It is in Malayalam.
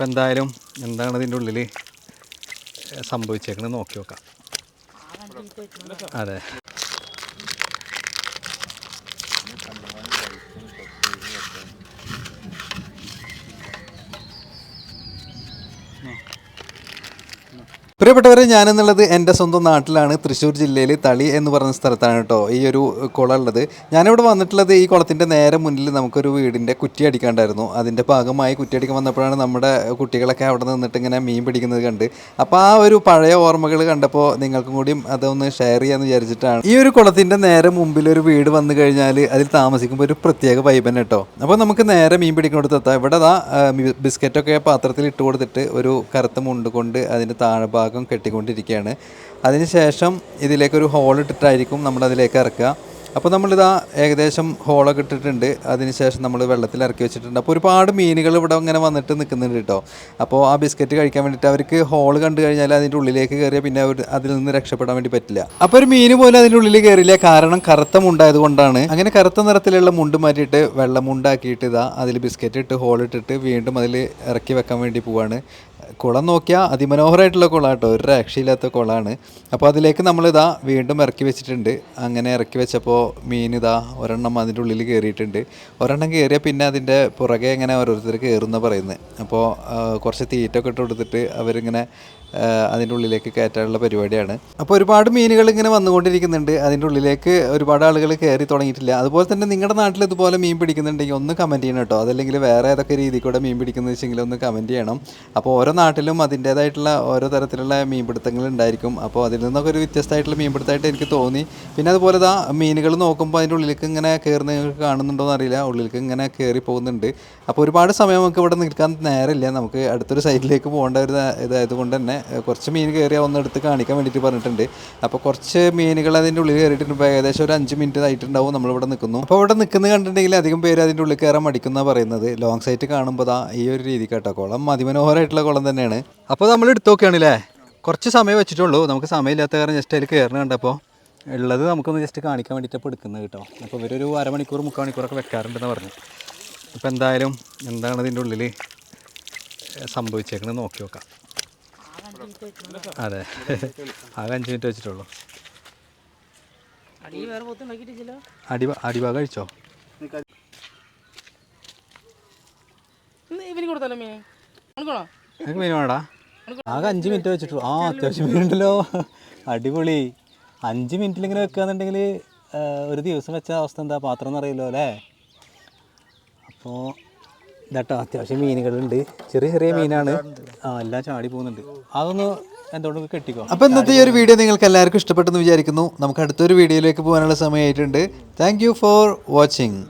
അപ്പം എന്തായാലും എന്താണ് ഇതിന്റെ ഉള്ളിൽ സംഭവിച്ചേക്കുന്നത് നോക്കി നോക്കാം. അതെ. പ്രിയപ്പെട്ടവരെ ഞാനെന്നുള്ളത് എന്റെ സ്വന്തം നാട്ടിലാണ്. തൃശ്ശൂർ ജില്ലയിൽ തളി എന്ന് പറഞ്ഞ സ്ഥലത്താണ് കേട്ടോ ഈ ഒരു കുളം ഉള്ളത്. ഞാനിവിടെ വന്നിട്ടുള്ളത് ഈ കുളത്തിന്റെ നേരെ മുന്നിൽ നമുക്കൊരു വീടിന്റെ കുറ്റി അടിക്കാണ്ടായിരുന്നു. അതിന്റെ ഭാഗമായി കുറ്റി അടിക്കാൻ വന്നപ്പോഴാണ് നമ്മുടെ കുട്ടികളൊക്കെ അവിടെ നിന്നിട്ട് ഇങ്ങനെ മീൻ പിടിക്കുന്നത് കണ്ട്. അപ്പോൾ ആ ഒരു പഴയ ഓർമ്മകൾ കണ്ടപ്പോൾ നിങ്ങൾക്കും കൂടിയും അതൊന്ന് ഷെയർ ചെയ്യാമെന്ന് വിചാരിച്ചിട്ടാണ്. ഈ ഒരു കുളത്തിന്റെ നേരെ മുമ്പിൽ ഒരു വീട് വന്നു കഴിഞ്ഞാൽ അതിൽ താമസിക്കുമ്പോൾ ഒരു പ്രത്യേക വൈബൻ കേട്ടോ. അപ്പോൾ നമുക്ക് നേരെ മീൻ പിടിക്കുന്നിടത്ത് എത്താം. ഇവിടെ ദാ ബിസ്ക്കറ്റൊക്കെ പാത്രത്തിൽ ഇട്ട് കൊടുത്തിട്ട് ഒരു കറുത്ത മുണ്ട് കൊണ്ട് അതിന്റെ താഴ്ഭാഗം കെട്ടിക്കൊണ്ടിരിക്കുകയാണ്. അതിനുശേഷം ഇതിലേക്കൊരു ഹോൾ ഇട്ടിട്ടായിരിക്കും നമ്മൾ അതിലേക്ക് ഇറക്കുക. അപ്പോൾ നമ്മളിതാ ഏകദേശം ഹോളൊക്കെ ഇട്ടിട്ടുണ്ട്. അതിനുശേഷം നമ്മൾ വെള്ളത്തിൽ ഇറക്കി വെച്ചിട്ടുണ്ട്. അപ്പോൾ ഒരുപാട് മീനുകൾ ഇവിടെ ഇങ്ങനെ വന്നിട്ട് നിൽക്കുന്നുണ്ട് കേട്ടോ. അപ്പോൾ ആ ബിസ്ക്കറ്റ് കഴിക്കാൻ വേണ്ടിയിട്ട് അവർക്ക് ഹോൾ കണ്ടു കഴിഞ്ഞാൽ അതിന്റെ ഉള്ളിലേക്ക് കയറിയാൽ പിന്നെ അവർ അതിൽ നിന്ന് രക്ഷപ്പെടാൻ വേണ്ടി പറ്റില്ല. അപ്പോൾ ഒരു മീൻ പോലും അതിന്റെ ഉള്ളിൽ കയറില്ല. കാരണം കറുത്ത മുണ്ടായത് കൊണ്ടാണ്. അങ്ങനെ കറുത്ത നിറത്തിലുള്ള മുണ്ട് മാറ്റിയിട്ട് വെള്ളം മുണ്ടാക്കിയിട്ട് ഇതാ അതിൽ ബിസ്ക്കറ്റ് ഇട്ട് ഹോൾ ഇട്ടിട്ട് വീണ്ടും അതിൽ ഇറക്കി വെക്കാൻ വേണ്ടി പോവാണ്. കുളം നോക്കിയാൽ അതിമനോഹരമായിട്ടുള്ള കുളം കേട്ടോ ഒരു രക്ഷയില്ലാത്ത കുളമാണ് അപ്പോൾ അതിലേക്ക് നമ്മളിതാ വീണ്ടും ഇറക്കി വെച്ചിട്ടുണ്ട്. അങ്ങനെ ഇറക്കി വെച്ചപ്പോൾ മീൻ ഇതാ ഒരെണ്ണം അതിന്റെ ഉള്ളിൽ കയറിയിട്ടുണ്ട് ഒരെണ്ണം കയറിയാൽ പിന്നെ അതിന്റെ പുറകെ ഇങ്ങനെ ഓരോരുത്തർ കയറുന്ന പറയുന്നത് അപ്പോൾ കുറച്ച് കുറച്ച് തീറ്റൊക്കെ ഇട്ട് കൊടുത്തിട്ട് അവരിങ്ങനെ അതിന്റെ ഉള്ളിലേക്ക് കയറ്റാനുള്ള പരിപാടിയാണ്. അപ്പോൾ ഒരുപാട് മീനുകൾ ഇങ്ങനെ വന്നുകൊണ്ടിരിക്കുന്നുണ്ട്. അതിന്റെ ഉള്ളിലേക്ക് ഒരുപാട് ആളുകൾ കയറി തുടങ്ങിയിട്ടില്ല. അതുപോലെ തന്നെ നിങ്ങളുടെ നാട്ടിൽ ഇതുപോലെ മീൻ പിടിക്കുന്നുണ്ടെങ്കിൽ ഒന്ന് കമന്റ് ചെയ്യണം കേട്ടോ. അതല്ലെങ്കിൽ വേറെ ഏതൊക്കെ രീതിയിൽ കൂടെ മീൻ പിടിക്കുന്നത് വെച്ചെങ്കിൽ ഒന്ന് കമന്റ് ചെയ്യണം. അപ്പോൾ ഓരോ നാട്ടിലും അതിന്റേതായിട്ടുള്ള ഓരോ തരത്തിലുള്ള മീൻപിടുത്തങ്ങൾ ഉണ്ടായിരിക്കും. അപ്പോൾ അതിൽ നിന്നൊക്കെ ഒരു വ്യത്യസ്തമായിട്ടുള്ള മീൻപിടുത്തമായിട്ട് എനിക്ക് തോന്നി. പിന്നെ അതുപോലെ ദാ മീനുകൾ നോക്കുമ്പോൾ അതിന്റെ ഉള്ളിലേക്ക് ഇങ്ങനെ കയറുന്ന നിങ്ങൾക്ക് കാണുന്നുണ്ടോ എന്നറിയില്ല ഉള്ളിലേക്ക് ഇങ്ങനെ കയറി പോകുന്നുണ്ട്. അപ്പോൾ ഒരുപാട് സമയം നമുക്ക് ഇവിടെ നിൽക്കാൻ നേരമില്ല. നമുക്ക് അടുത്തൊരു സൈഡിലേക്ക് പോകേണ്ട ഒരു ഇതായത് ഇതായതുകൊണ്ട് തന്നെ കുറച്ച് മീൻ കയറിയാൽ ഒന്ന് എടുത്ത് കാണിക്കാൻ വേണ്ടിയിട്ട് പറഞ്ഞിട്ടുണ്ട്. അപ്പോൾ കുറച്ച് മീനുകൾ അതിന്റെ ഉള്ളിൽ കയറിയിട്ടുണ്ട്. ഏകദേശം ഒരു അഞ്ച് മിനിറ്റ് ആയിട്ടുണ്ടാവും നമ്മളിവിടെ നിൽക്കുന്നു. അപ്പോൾ ഇവിടെ നിൽക്കുന്നത് കണ്ടിട്ടുണ്ടെങ്കിൽ അധികം പേര് അതിന്റെ ഉള്ളിൽ കയറാൻ മടിക്കുന്ന പറയുന്നത്. ലോങ് സൈറ്റ് കാണുമ്പോൾ ഈ ഒരു രീതി കേട്ടോ. കുളം അതിമനോഹരമായിട്ടുള്ള കുളം തന്നെയാണ്. അപ്പോൾ നമ്മൾ എടുത്ത് നോക്കുകയാണല്ലേ കുറച്ച് സമയം വെച്ചിട്ടുള്ളൂ. നമുക്ക് സമയമില്ലാത്ത കാരണം ജസ്റ്റ് അതിൽ കയറണം കണ്ടപ്പോൾ ഉള്ളത് നമുക്കൊന്ന് ജസ്റ്റ് കാണിക്കാൻ വേണ്ടിയിട്ട് ഇപ്പോൾ എടുക്കുന്നത് കേട്ടോ. അപ്പോൾ ഇവരൊരു അരമണിക്കൂർ മുക്കാൽ മണിക്കൂറൊക്കെ വെക്കാറുണ്ടെന്ന് പറഞ്ഞു അപ്പോൾ എന്തായാലും എന്താണ് ഇതിന്റെ ഉള്ളിൽ സംഭവിച്ചേക്കുന്നത് നോക്കി നോക്കാം. അതെ. ആകെ അഞ്ച് മിനിറ്റ് വെച്ചിട്ടുള്ളൂ. അടി അടിഭാഗം കഴിച്ചോ? ഇവന് കൊടുത്തല്ലോ മീൻ കൊടുക്കണോ എനിക്ക് മീൻ വേണടാ? ആകെ അഞ്ച് മിനിറ്റ് വെച്ചിട്ടു. ആ അത്യാവശ്യം മീനുണ്ടല്ലോ അടിപൊളി. അഞ്ച് മിനിറ്റിൽ ഇങ്ങനെ വെക്കുകയെന്നുണ്ടെങ്കിൽ ഒരു ദിവസം വെച്ച അവസ്ഥ എന്താ? പാത്രം എന്നറിയില്ലോ അല്ലേ? അപ്പോൾ ഇതാട്ടോ അത്യാവശ്യം മീനുകളുണ്ട്. ചെറിയ ചെറിയ മീനാണ്. ആ എല്ലാം ചാടി പോകുന്നുണ്ട്. അതൊന്ന് എന്തുകൊണ്ട് കെട്ടിക്കോ? അപ്പോൾ ഇന്നത്തെ ഈ ഒരു വീഡിയോ നിങ്ങൾക്ക് എല്ലാവർക്കും ഇഷ്ടപ്പെട്ടെന്ന് വിചാരിക്കുന്നു. നമുക്ക് അടുത്തൊരു വീഡിയോയിലേക്ക് പോകാനുള്ള സമയമായിട്ടുണ്ട്. Thank you for watching